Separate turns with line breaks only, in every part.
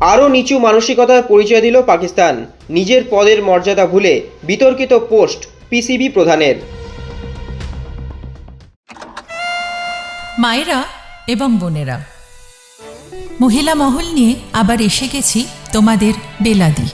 আরও নিচু মানসিকতার পরিচয় দিল পাকিস্তান। নিজের পদের মর্যাদা ভুলে বিতর্কিত পোস্ট পিসিবি প্রধানের।
মায়েরা এবং বোনেরা, মহিলা মহল নিয়ে আবার এসে গেছি তোমাদের বেলাদি।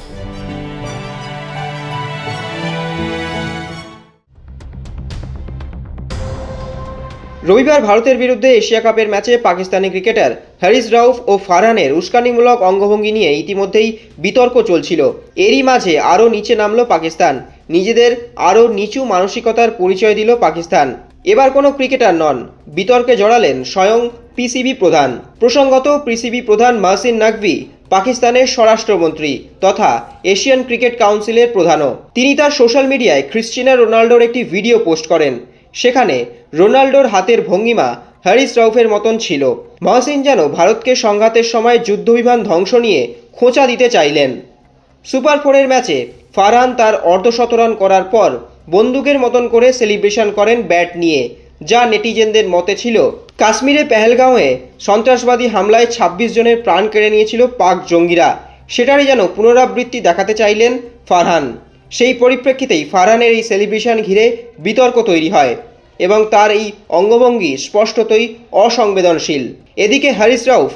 রবিবার ভারতের বিরুদ্ধে এশিয়া কাপের ম্যাচে পাকিস্তানি ক্রিকেটার হ্যারিস রাউফ ও ফারহানের উস্কানিমূলক অঙ্গভঙ্গি নিয়ে ইতিমধ্যেই বিতর্ক চলছিল। এরই মাঝে আরও নিচে নামল পাকিস্তান। নিজেদের আরও নিচু মানসিকতার পরিচয় দিল পাকিস্তান। এবার কোনো ক্রিকেটার নন। বিতর্কে জড়ালেন স্বয়ং পিসিবি প্রধান। প্রসঙ্গত, পিসিবি প্রধান মাহসিন নাকভি, পাকিস্তানের স্বরাষ্ট্রমন্ত্রী, তথা এশিয়ান ক্রিকেট কাউন্সিলের প্রধানও। তিনি তার সোশ্যাল মিডিয়ায় ক্রিশ্চিয়ানো রোনাল্ডোর একটি ভিডিও পোস্ট করেন। সেখানে রোনাল্ডোর হাতের ভঙ্গিমা হ্যারিস রাউফের মতন ছিল। মহসিন যেন ভারতকে সংঘাতের সময় যুদ্ধবিমান ধ্বংস নিয়ে খোঁচা দিতে চাইলেন। সুপার ফোরের ম্যাচে ফারহান তার অর্ধশতরান করার পর বন্দুকের মতন করে সেলিব্রেশন করেন ব্যাট নিয়ে, যা নেটিজেনদের মতে ছিল কাশ্মীরে পেহেলগাঁওয়ে সন্ত্রাসবাদী হামলায় ২৬ জনের প্রাণ কেড়ে নিয়েছিল পাক জঙ্গিরা। সেটারই যেন পুনরাবৃত্তি দেখাতে চাইলেন ফারহান। সেই পরিপ্রেক্ষিতেই ফারহানের এই সেলিব্রেশন ঘিরে বিতর্ক তৈরি হয়। এবং তার এই অঙ্গভঙ্গি স্পষ্টতই অসংবেদনশীল। এদিকে হ্যারিস রাউফ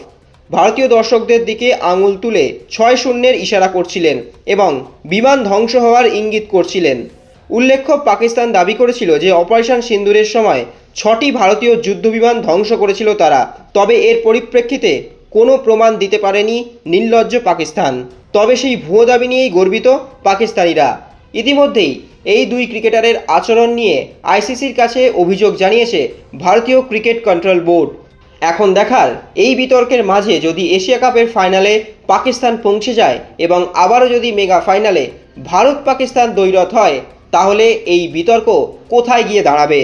ভারতীয় দর্শকদের দিকে আঙুল তুলে ছয় শূন্যের ইশারা করছিলেন এবং বিমান ধ্বংস হওয়ার ইঙ্গিত করছিলেন। উল্লেখ্য, পাকিস্তান দাবি করেছিল যে অপারেশন সিন্দুরের সময় ছটি ভারতীয় যুদ্ধবিমান ধ্বংস করেছিল তারা, তবে এর পরিপ্রেক্ষিতে কোনো প্রমাণ দিতে পারেনি নির্লজ্জ পাকিস্তান। তবে সেই ভুয়ো দাবি নিয়েই গর্বিত পাকিস্তানিরা। ইতিমধ্যেই এই দুই ক্রিকেটারের আচরণ নিয়ে আইসিসির কাছে অভিযোগ জানিয়েছে ভারতীয় ক্রিকেট কন্ট্রোল বোর্ড। এখন দেখার এই বিতর্কের মাঝে যদি এশিয়া কাপের ফাইনালে পাকিস্তান পৌঁছে যায় এবং আবারও যদি মেগা ফাইনালে ভারত পাকিস্তান দ্বৈরথ হয়, তাহলে এই বিতর্ক কোথায় গিয়ে দাঁড়াবে?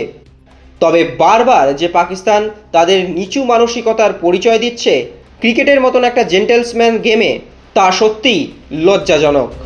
তবে বারবার যে পাকিস্তান তাদের নিচু মানসিকতার পরিচয় দিচ্ছে ক্রিকেটের মতন একটা জেন্টেলসম্যান গেমে তা সত্যিই লজ্জাজনক।